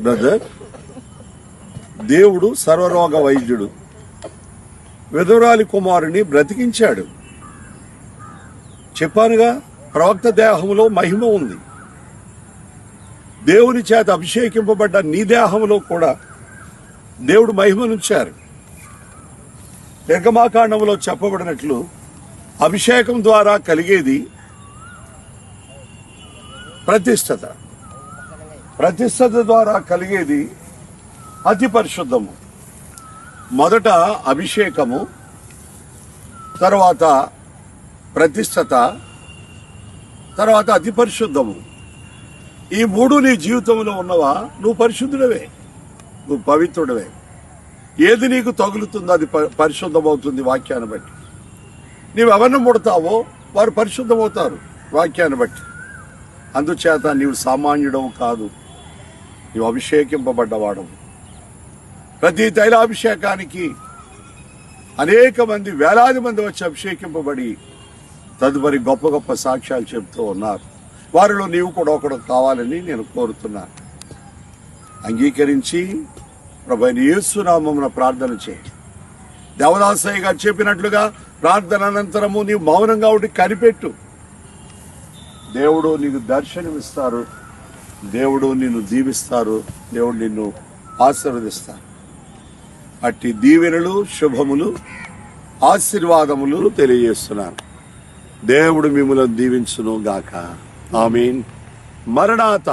Brother దేవుడు సర్వరోగ వైద్యుడు. విధురాలి కుమారుని బ్రతికించాడు. చెప్పానుగా ప్రవక్త దేహంలో మహిమ ఉంది. దేవుని చేత అభిషేకింపబడ్డ నీ దేహంలో కూడా దేవుడు మహిమనుంచారు. నిర్గమాకాండంలో చెప్పబడినట్లు అభిషేకం ద్వారా కలిగేది ప్రతిష్టత. ప్రతిష్టత ద్వారా కలిగేది అతి పరిశుద్ధము. మొదట అభిషేకము తర్వాత ప్రతిష్టత తర్వాత అతి పరిశుద్ధము. ఈ మూడు నీ జీవితంలో ఉన్నవా? నువ్వు పరిశుద్ధుడవే. నువ్వు పవిత్రుడవే. ఏది నీకు తగులుతుందో అది ప- పరిశుద్ధమవుతుంది వాక్యాన్ని బట్టి. నీవు ఎవరిని ముడతావో వారు పరిశుద్ధమవుతారు వాక్యాన్ని బట్టి. అందుచేత నీవు సామాన్యుడవు కాదు. నీవు అభిషేకింపబడ్డవాడు. ప్రతి తైలాభిషేకానికి అనేక మంది వేలాది మంది వచ్చి అభిషేకింపబడి తదుపరి గొప్ప గొప్ప సాక్ష్యాలు చెబుతూ ఉన్నారు. వారిలో నీవు కూడా ఒకడు కావాలని నేను కోరుతున్నాను అంగీకరించి ప్రభు యేసునామమున ప్రార్థన చేయి. దేవదాసయ్య గారు చెప్పినట్లుగా ప్రార్థన అనంతరము నీవు మౌనంగా ఒకటి కనిపెట్టు. దేవుడు నీకు దర్శనమిస్తారు. దేవుడు నిన్ను దీవిస్తారు దేవుడు నిన్ను ఆశీర్వదిస్తారు. అట్టి దీవెనలు శుభములు ఆశీర్వాదములు తెలియజేస్తున్నారు. దేవుడు మిమ్మల్ని దీవించును గాక. ఆమీన్. మరణాత